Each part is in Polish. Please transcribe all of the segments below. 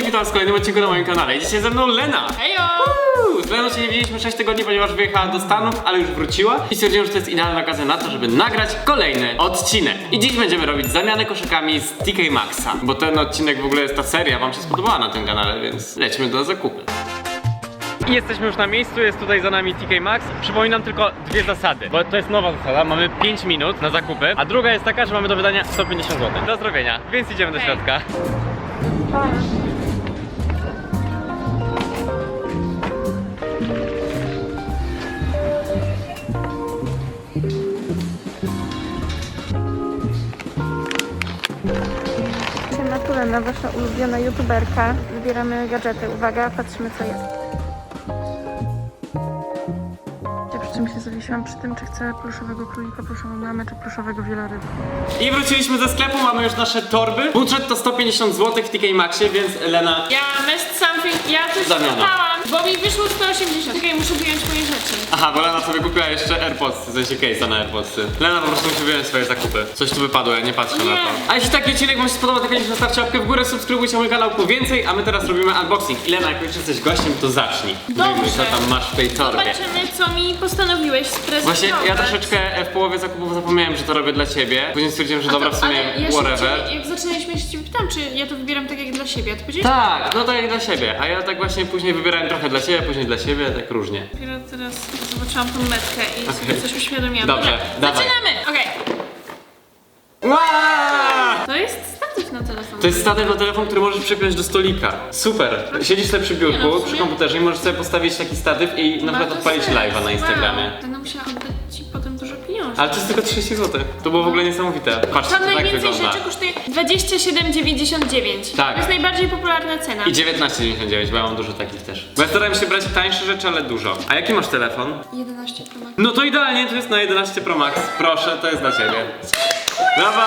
Dominik, witam w kolejnym odcinku na moim kanale. I dzisiaj ze mną Lena. Hejo! Z Leną się nie widzieliśmy 6 tygodni, ponieważ wyjechała do Stanów, ale już wróciła i stwierdziłem, że to jest idealna okazja na to, żeby nagrać kolejny odcinek. I dziś będziemy robić zamianę koszykami z TK Maxa, bo ten odcinek w ogóle jest ta seria, wam się spodobała na tym kanale, więc lećmy do zakupy. I jesteśmy już na miejscu, jest tutaj za nami TK Maxx. Przypominam tylko dwie zasady, bo to jest nowa zasada, mamy 5 minut na zakupy, a druga jest taka, że mamy do wydania 150 zł. Do zrobienia, więc idziemy do środka. Na wasza ulubiona youtuberka. Wybieramy gadżety. Uwaga, patrzymy co jest. Ja przy czym się zawiesiłam przy tym, czy chcę pluszowego królika, pluszową lamę, czy pluszowego wieloryba. I wróciliśmy ze sklepu, mamy już nasze torby. Budżet to 150 zł w TK Maxie, więc Lena... Ja missed something, ja coś Zamiana. Bo mi wyszło 180. Czekaj, muszę wyjąć moje rzeczy. Aha, bo Lena sobie kupiła jeszcze AirPods, w sensie case'a na AirPodsy. Lena po prostu musi wyjąć swoje zakupy. Coś tu wypadło, ja nie patrzę na to. A jeśli taki odcinek wam się spodobał, to koniecznie zostawcie łapkę w górę, subskrybujcie mój kanał po więcej, a my teraz robimy unboxing. I Lena, jak już jesteś gościem, to zacznij. Dobrze. Wyjmij, co tam masz w tej torbie. Zobaczymy, co mi postanowiłeś sprezentować. Właśnie ja troszeczkę e, w połowie zakupów zapomniałem, że to robię dla ciebie. Później stwierdziłem, że A dobra, to- w sumie ale ja się whatever. ciebie- Jak zaczynaliśmy, ja się ciebie pytam, czy ja to wybieram tak jak dla siebie, a ty powiedziałeś? Tak, no tak jak dla siebie. A ja tak właśnie później wybierałem trochę dla siebie, później dla siebie, tak różnie. Dopiero teraz zobaczyłam tą metkę i Okej. sobie coś uświadomiłam. Dobrze, Dobra, dawaj. zaczynamy! Okej, Wow! to jest statyw na telefon. To jest statyw na telefon, który możesz przypiąć do stolika. Super. Siedzisz sobie przy biurku, Nie no, w sumie- przy komputerze i możesz sobie postawić taki statyw i na Ma przykład to odpalić sens. live'a na Instagramie. Wow. Będę musiała oddać Ale to jest tylko 30 zł. To było w ogóle niesamowite. Patrzcie, Tam to tak najwięcej wygląda. rzeczy kosztuje 27,99. Tak. To jest najbardziej popularna cena. I 19,99, bo ja mam dużo takich też. Bo ja starałem się brać tańsze rzeczy, ale dużo. A jaki masz telefon? 11 Pro Max. No to idealnie, to jest na 11 Pro Max. Proszę, to jest dla ciebie. Brawa!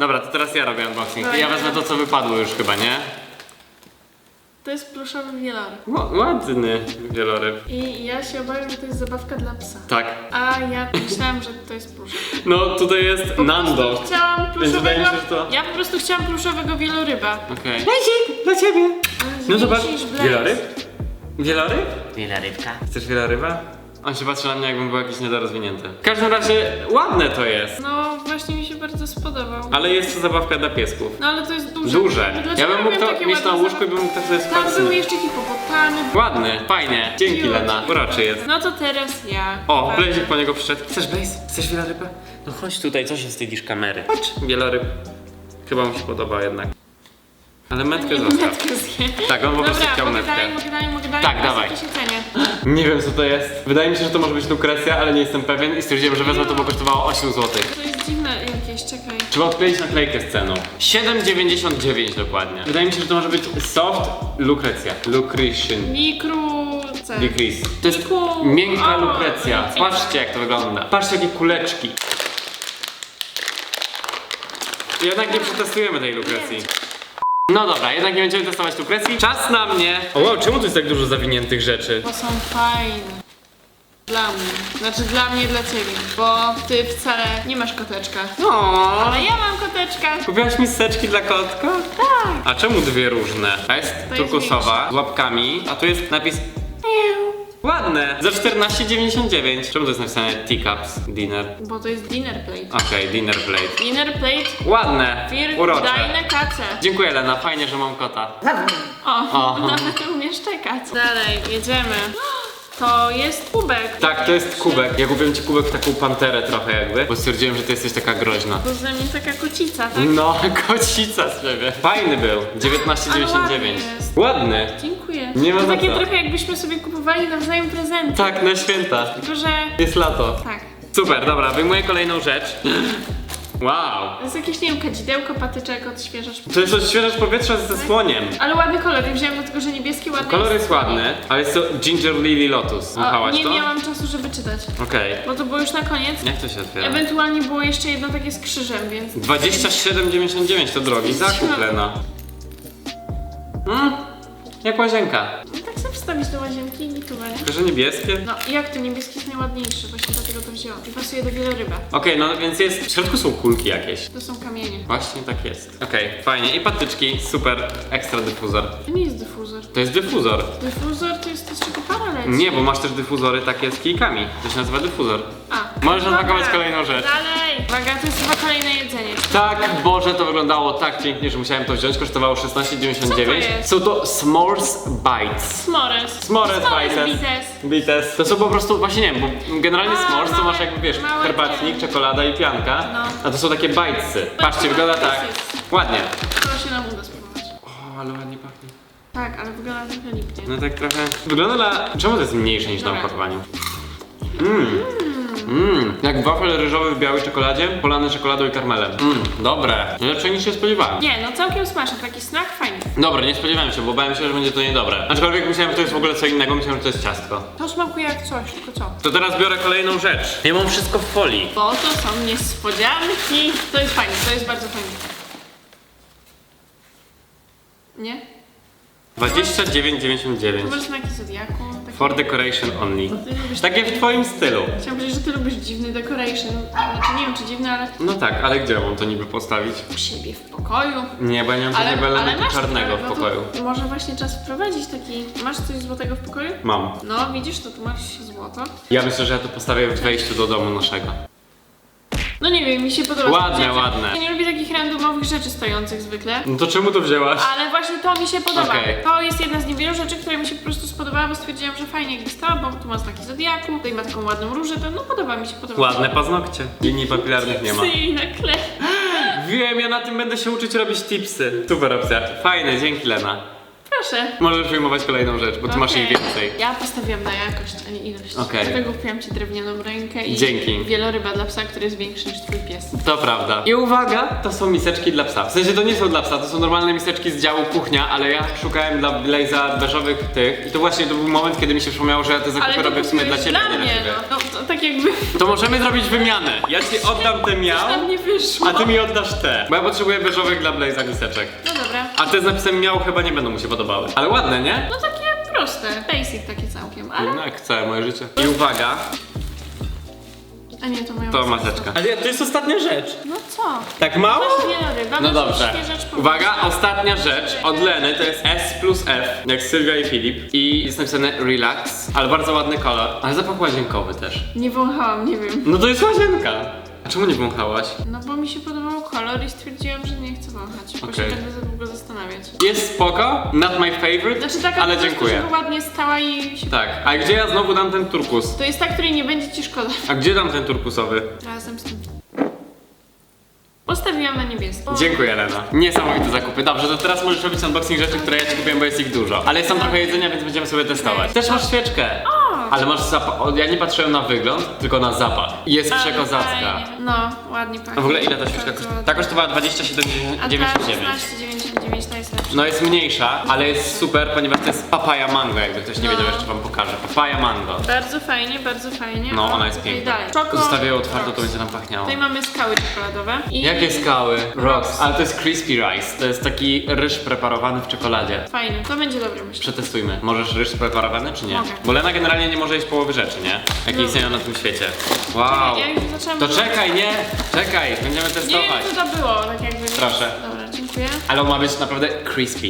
Dobra, to teraz ja robię unboxing. I ja wezmę to, co wypadło już chyba, nie? To jest pluszowy wieloryb. Ła- Ładny wieloryb. I ja się obawiam, że to jest zabawka dla psa. Tak. A ja myślałam, że to jest plusz. No tutaj jest Nando. Chciałam Więc wydaje mi pluszowego... się, że to... Ja po prostu chciałam pluszowego wieloryba. Okej. Lejcik, dla ciebie. No zobacz. Blask. Wieloryb? Wieloryb? Wielarybka? Chcesz wieloryba? On się patrzy na mnie, jakbym był jakiś niedorozwinięty. W każdym razie, ładne to jest. No właśnie mi się bardzo spodobał. Ale jest to zabawka dla piesków. No ale to jest duże. Duże. Dlaczego Ja bym mógł to takie mieć na ładne łóżku i bym mógł tak sobie spać. Tam były jeszcze hipopotamy. Ładny, fajnie. Dzięki. Lena. Uroczy jest. No to teraz ja. O, Tak. Blezik po niego przyszedł. Chcesz bejs? Chcesz wielorybę? No chodź tutaj, co się wstydzisz kamery? Patrz, wieloryb. Chyba mu się podoba jednak. Ale metkę zostaw. Tak, on po prostu chciał mogę metkę. dalej, mogę dalej, mogę dalej. Tak, dawaj. Nie wiem co to jest. Wydaje mi się, że to może być lukrecja, ale nie jestem pewien i stwierdziłem, że wezmę to, bo kosztowało 8 zł. To jest dziwne jakieś, czekaj. Trzeba odkleić naklejkę z ceną. 7,99 dokładnie. Wydaje mi się, że to może być soft lukrecja. Lucretion. Mikruce. Licorice. To jest Miku. miękka O, lukrecja. Patrzcie jak to wygląda. Patrzcie jakie kuleczki. Jednak nie przetestujemy tej lukrecji. No dobra, jednak nie będziemy testować lukrecji. Czas na mnie. O wow, czemu tu jest tak dużo zawiniętych rzeczy? Bo są fajne. Dla mnie. Znaczy dla mnie, dla ciebie. Bo ty wcale nie masz koteczka. O, Ale ja mam koteczka. Kupiłaś mi seczki dla kotka? Tak. A czemu dwie różne? Ta jest jest turkusowa, z łapkami, a tu jest napis Ładne! Za 14,99. Czemu to jest napisane teacups dinner? Bo to jest dinner plate. Okej, dinner plate. Dinner plate. Ładne! Fir Urocze. dajne kace. Dziękuję Lena, fajnie, że mam kota. O, O. nawet umiesz czekać. Dalej, jedziemy. To jest kubek. Tak, to jest kubek. Ja kupiłem ci kubek w taką panterę trochę jakby, bo stwierdziłem, że ty jesteś taka groźna. To ze mnie taka kocica, tak? No, kocica z ciebie. Fajny był. 19,99. ładny jest. Ładny. Dziękuję. Nie ma to za takie co. trochę jakbyśmy sobie kupowali nawzajem prezenty. Tak, na święta. Tylko, że... Jest lato. Tak. Super, dobra, wyjmuję kolejną rzecz. Wow. To jest jakieś, nie wiem, kadzidełko, patyczek, odświeżacz. To jest odświeżacz powietrza ze słoniem. Ale ładny kolor, ja wziąłem dlatego, że niebieski ładny Kolor jest ładny, ale jest to Ginger Lily Lotus. O, Słuchałaś nie to? miałam czasu, żeby czytać. Okej. Bo to było już na koniec. Jak to się otwiera? Ewentualnie było jeszcze jedno takie z krzyżem, więc... 27,99 to drogi zakup, Lena. Mm, jak łazienka. No Chcę wstawić do łazienki i tu będzie. Tylko, że niebieskie? No jak to niebieski jest najładniejszy, właśnie dlatego to wzięłam. I pasuje do wieloryba. Okej, no więc jest, w środku są kulki jakieś. To są kamienie. Właśnie tak jest. Okej, fajnie. I patyczki, super, ekstra dyfuzor. To nie jest dyfuzor. To jest dyfuzor. Dyfuzor to jest to, z czego para leci. Nie, bo masz też dyfuzory takie z kijkami. To się nazywa dyfuzor. A. Możesz Dobra, kolejną rzecz. Dalej. Uwaga, to jest chyba kolejne jedzenie. Tak, Boże, to wyglądało tak pięknie, że musiałem to wziąć. Kosztowało 16,99. Co to jest? Są to S'mores Bites. Smores. S'mores Bites. Bites. Bites. To są po prostu, właśnie nie wiem, bo generalnie A, s'mores to małe- masz jakby, wiesz, małe herbatnik, czekolada i pianka. No. A to są takie bitesy. Patrzcie, wygląda tak. Ładnie. To się nam uda spróbować. O, ale ładnie pachnie. Tak, ale wygląda trochę lipnie. No tak trochę. Wygląda na. Czemu to jest mniejsze niż na Dobra. opakowaniu? Mmm. Mmm. Jak wafel ryżowy w białej czekoladzie, polany czekoladą i karmelem. Mmm, dobre. Lepsze niż się spodziewałem. Nie, no całkiem smaczny, taki snack fajny. Dobra, nie spodziewałem się, bo bałem się, że będzie to niedobre. Aczkolwiek myślałem, że to jest w ogóle co innego, myślałem, że to jest ciastko. To smakuje jak coś, tylko co? To teraz biorę kolejną rzecz. Ja mam wszystko w folii. Bo to są niespodzianki. To jest fajne, to jest bardzo fajne. Nie? 29,99. To znaki Zodiaku. For decoration only. Ty lubisz Takie w twoim stylu. Chciałam powiedzieć, że ty lubisz dziwny decoration. Znaczy nie wiem czy dziwny, ale No tak, ale gdzie mam to niby postawić? u siebie w pokoju. Nie, bo ja nie mam Ale, żadnego elementu masz czarnego w no to pokoju. Może właśnie czas wprowadzić taki. Masz coś złotego w pokoju? Mam. No widzisz, to tu masz złoto. Ja myślę, że ja to postawię w wejściu do domu naszego. No nie wiem, mi się podoba. Ładne, że ładne. Ja nie lubię takich randomowych rzeczy stojących zwykle. No to czemu to wzięłaś? Ale właśnie to mi się podoba. Okej. To jest jedna z niewielu rzeczy, która mi się po prostu spodobała, bo stwierdziłam, że fajnie jakby stała, bo tu ma znaki Zodiaku, tutaj ma taką ładną różę, to no podoba mi się, podoba Ładne paznokcie. Linii papilarnych nie ma. Psy i na. Wiem, ja na tym będę się uczyć robić tipsy. Super opcja. Fajne, dzięki Lena. Proszę. Możesz wyjmować kolejną rzecz, bo ty masz jej Okej. więcej. Ja postawiłam na jakość, a nie ilość. Okej. Dlatego kupiłam ci drewnianą rękę i Dzięki. wieloryba dla psa, który jest większy niż twój pies. To prawda. I uwaga, to są miseczki dla psa. W sensie to nie są dla psa, to są normalne miseczki z działu kuchnia, ale ja szukałem dla Blaze'a beżowych tych i to właśnie to był moment, kiedy mi się przypomniało, że ja te zakupy robię w sumie dla kupiłeś ciebie, dla nie dla ciebie. no. no to tak jakby To możemy zrobić wymianę. Ja ci oddam te miał, tam nie wyszło. a ty mi oddasz te. Bo ja potrzebuję beżowych dla Blaze'a miseczek. No dobra. A te z napisem miał chyba nie będą mu się podobały. Ale ładne, nie? No takie proste, basic takie całkiem, ale... No jak całe moje życie. I uwaga, A nie, to moja to maseczka. Ale to jest ostatnia rzecz. No co? Tak mało? No dobrze. Uwaga, ostatnia rzecz od Leny to jest S plus F, jak Sylwia i Filip. I jest napisane Relax, ale bardzo ładny kolor. Ale zapach łazienkowy też. Nie wąchałam, nie wiem. No to jest łazienka. A czemu nie wąchałaś? No bo mi się podobał kolor i stwierdziłam, że nie chcę wąchać, bo Okej. się będę za długo zastanawiać. Jest spoko, not my favorite, Znaczy taka ale po prostu, dziękuję. żeby ładnie stała i się... Tak, a gdzie ja znowu dam ten turkus? To jest ta, której nie będzie ci szkoda. A gdzie dam ten turkusowy? Razem z tym. Postawiłam na niebieski. Dziękuję Lena. Niesamowite zakupy. Dobrze, to teraz możesz robić unboxing rzeczy, które ja ci kupiłem, bo jest ich dużo. Ale jest tam trochę jedzenia, więc będziemy sobie testować. Też masz świeczkę. Ale masz zapach. o, Ja nie patrzyłem na wygląd, tylko na zapach. Jest Ale przekozacka. fajnie. No, ładnie pachnie. A w ogóle ile ta świeczka Bardzo ładnie. Ta kosztowała A ta 27,99. 16,99 to jest lepsza. No jest mniejsza, ale jest super, ponieważ to jest papaya mango, jakby ktoś nie No. wiedział, jeszcze wam pokażę. Papaya mango. Bardzo fajnie, bardzo fajnie. No, ona jest piękna. Dalej. Czoko Zostawię ją otwartą, to będzie tam pachniało. Tutaj mamy skały czekoladowe. I Jakie skały? Rocks. Ale to jest crispy rice. To jest taki ryż preparowany w czekoladzie. Fajne, to będzie dobre myślę. Przetestujmy. Możesz ryż preparowany, czy nie? Mogę. Bo Lena generalnie nie może jeść połowy rzeczy, nie? Jakie No. istnieją na tym świecie. Wow. Ja już zaczęłam... To czekaj, nie! Czekaj, będziemy Nie wiem testować. co to było, tak jakby... Proszę. Dobra, dziękuję. Ale on ma być naprawdę crispy.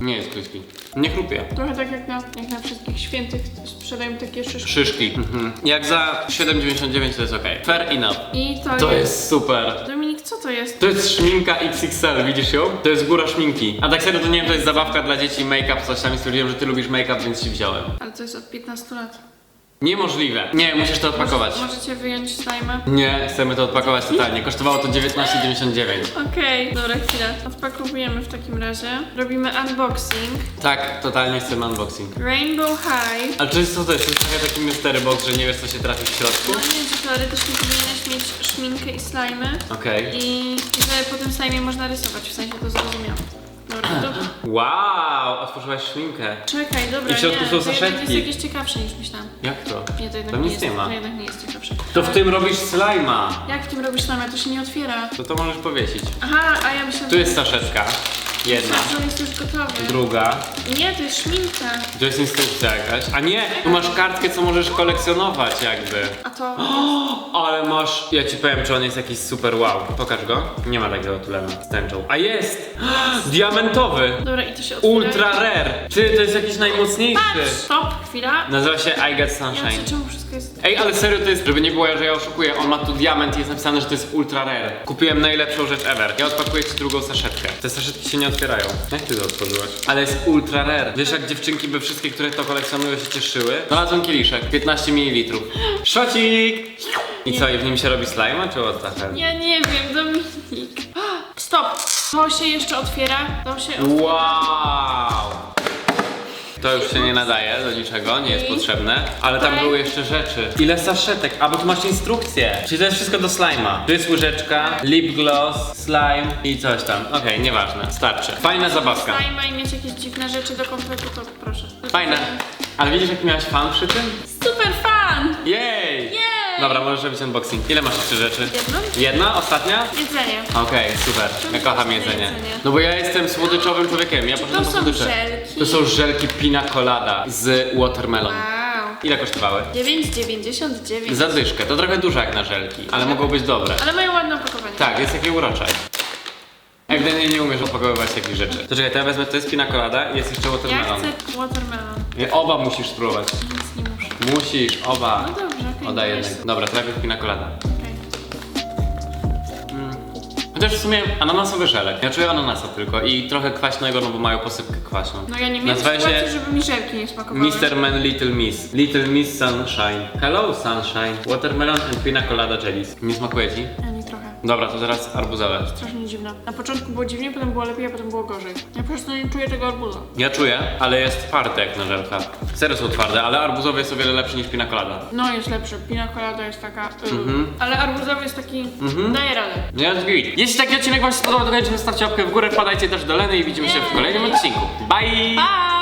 Nie jest crispy. Nie chrupie. Trochę tak jak na, jak na wszystkich świętych sprzedają takie szyszki. Szyszki. Mhm. Jak za 7,99 to jest ok. Fair enough. I to, To jest super. Dominik, co to jest? To jest szminka XXL, widzisz ją? To jest góra szminki. A tak serio to nie wiem, to jest zabawka dla dzieci, make-up, coś tam i stwierdziłem, że ty lubisz make-up, więc ci wziąłem. Ale to jest od 15 lat. Niemożliwe. Nie, musisz to odpakować. Możecie wyjąć slajmę? Nie, chcemy to odpakować totalnie. Kosztowało to 19,99. Okej, dobra chwila. Odpakowujemy w takim razie. Robimy unboxing. Tak, totalnie chcemy unboxing. Rainbow High. Ale czy co to jest? To jest trochę taki mystery box, że nie wiesz co się trafi w środku? No nie, że teoretycznie powinieneś mieć szminkę i slajmy. Okej. I że po tym slajmie można rysować, w sensie to zrozumiałam. Dobra. Wow, otworzyłaś szminkę. Czekaj, dobra, I w środku nie, są to jednak saszetki. jest jakieś ciekawsze niż myślałam. Jak to? Nie, to jednak Tam nie nic jest, nie ma. To jednak nie jest ciekawsze. To w tym robisz slajma. Jak w tym robisz slime? To się nie otwiera. To to możesz powiesić. Aha, a ja myślałam... Tu jest saszetka. Jedna. Że on jest już gotowy. Druga. Nie, to jest szminka. To jest instrukcja jakaś. A nie, tu masz kartkę, co możesz kolekcjonować jakby. A to... Ale masz, ja ci powiem, czy on jest jakiś super wow. Pokaż go. Nie ma takiego tulena z tęczą. A jest! Diamentowy! Dobra, i to się otwiera. Ultra rare! Ty, to jest jakiś najmocniejszy. Patrz! Stop, chwila. Nazywa się I Get Sunshine. wiem, czemu wszystko jest... Ej, ale serio to jest, żeby nie było, że ja oszukuję, on ma tu diament i jest napisane, że to jest ultra rare. Kupiłem najlepszą rzecz ever. Ja odpakuję ci drugą saszetkę. Te saszetki się nie otwierają. Jak ty to otworzyłaś? Ale jest ultra rare. Wiesz jak dziewczynki by wszystkie, które to kolekcjonują się cieszyły? Znalazłem kieliszek, 15 ml. Szocik! I co, i w nim się robi slime, czy what the hell? Ja nie wiem, Dominik. Stop! To się jeszcze otwiera. To się otwiera. Wow! To już się nie nadaje do niczego, nie jest potrzebne. Ale tam były jeszcze rzeczy. Ile saszetek? A bo tu masz instrukcję. Czyli to jest wszystko do slima. Tu jest łyżeczka, lip gloss, slime i coś tam. Okej, nieważne, starczy. Fajna zabawka. Slajma i mieć jakieś dziwne rzeczy do kompletu, to proszę. Fajne. Ale widzisz jaki miałaś fan przy tym? Super fan! Jej! Dobra, możesz robić unboxing. Ile masz jeszcze rzeczy? Jedną? Jedna? Ostatnia? Jedzenie. Okej, super. Ja kocham jedzenie. No bo ja jestem słodyczowym człowiekiem. Ja poszedłem To po są słodycze. żelki. To są żelki pina colada z watermelon. Wow. Ile kosztowały? 9,99. Za dyszkę. To trochę dużo jak na żelki, ale mogą być dobre. Ale mają ładne opakowanie. Tak, jest takie urocze. Ewidentnie nie umiesz opakowywać takich rzeczy. To czekaj, to ja wezmę, to jest pina colada i jest jeszcze Ja watermelon. chcę watermelon. Nie, Oba musisz spróbować. Nic nie muszę. Musisz, oba. No dobrze, okej. Oddaj to jest- jednego. Dobra, to najpierw pina colada. okej. Chociaż w sumie ananasowy żelek. Ja czuję ananasa tylko i trochę kwaśnego, no bo mają posypkę kwaśną. No ja nie miałem Nazywa sytuacji, się żeby mi żelki nie smakowały. Mr. Man Little Miss. Little Miss Sunshine. Hello Sunshine. Watermelon and pina colada jellies. Nie smakuje ci? Dobra, to teraz arbuzowe. Strasznie dziwne. Na początku było dziwnie, potem było lepiej, a potem było gorzej. Ja po prostu nie czuję tego arbuza. Ja czuję, ale jest twarde jak na żelka. Serio są twarde, ale arbuzowy jest o wiele lepszy niż pina colada. No jest lepszy. Pina colada jest taka... y, Mhm. Ale arbuzowy jest taki... Daje radę. Nie jest git. Jeśli taki odcinek wam się spodobał, to koniecznie zostawcie łapkę w górę, wpadajcie też do Leny i widzimy się w kolejnym odcinku. Bye! Pa!